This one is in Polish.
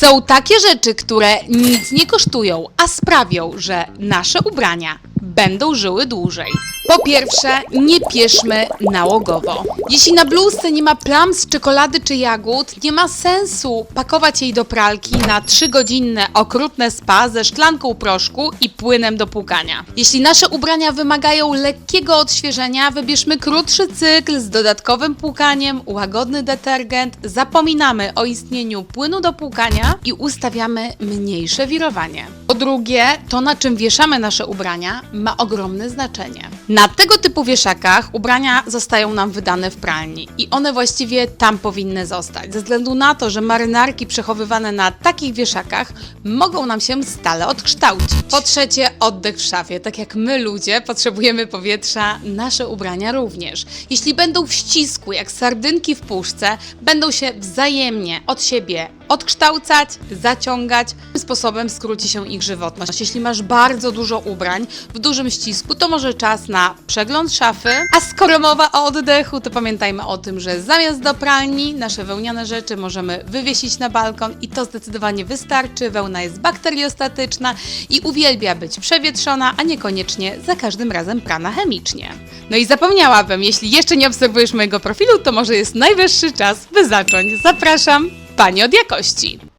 Są takie rzeczy, które nic nie kosztują, a sprawią, że nasze ubrania będą żyły dłużej. Po pierwsze, nie pieszmy nałogowo. Jeśli na bluzce nie ma plam z czekolady czy jagód, nie ma sensu pakować jej do pralki na 3-godzinne okrutne spa ze szklanką proszku i płynem do płukania. Jeśli nasze ubrania wymagają lekkiego odświeżenia, wybierzmy krótszy cykl z dodatkowym płukaniem, łagodny detergent, zapominamy o istnieniu płynu do płukania i ustawiamy mniejsze wirowanie. Po drugie, to na czym wieszamy nasze ubrania ma ogromne znaczenie. Na tego typu wieszakach ubrania zostają nam wydane w pralni i one właściwie tam powinny zostać, ze względu na to, że marynarki przechowywane na takich wieszakach mogą nam się stale odkształcić. Po trzecie, oddech w szafie. Tak jak my ludzie potrzebujemy powietrza, nasze ubrania również. Jeśli będą w ścisku, jak sardynki w puszce, będą się wzajemnie od siebie odkształcać, zaciągać. Tym sposobem skróci się ich żywotność. Jeśli masz bardzo dużo ubrań w dużym ścisku, to może czas na przegląd szafy. A skoro mowa o oddechu, to pamiętajmy o tym, że zamiast do pralni nasze wełniane rzeczy możemy wywiesić na balkon i to zdecydowanie wystarczy. Wełna jest bakteriostatyczna i uwielbia być przewietrzona, a niekoniecznie za każdym razem prana chemicznie. No i zapomniałabym, jeśli jeszcze nie obserwujesz mojego profilu, to może jest najwyższy czas, by zacząć. Zapraszam, Pani od jakości.